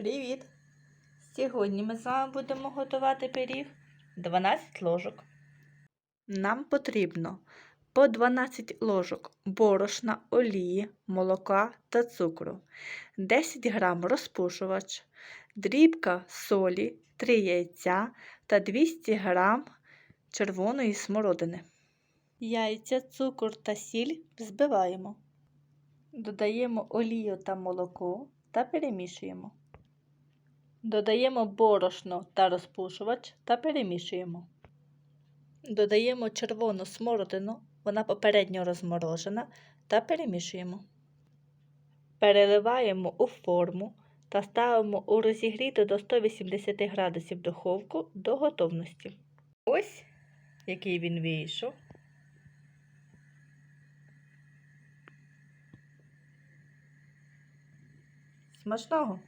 Привіт! Сьогодні ми з вами будемо готувати пиріг 12 ложок. Нам потрібно по 12 ложок борошна, олії, молока та цукру, 10 грам розпушувач, дрібка солі, 3 яйця та 200 грам червоної смородини. Яйця, цукор та сіль збиваємо. Додаємо олію та молоко та перемішуємо. Додаємо борошно та розпушувач та перемішуємо. Додаємо червону смородину, вона попередньо розморожена, та перемішуємо. Переливаємо у форму та ставимо у розігріту до 180 градусів духовку до готовності. Ось який він вийшов. Смачного!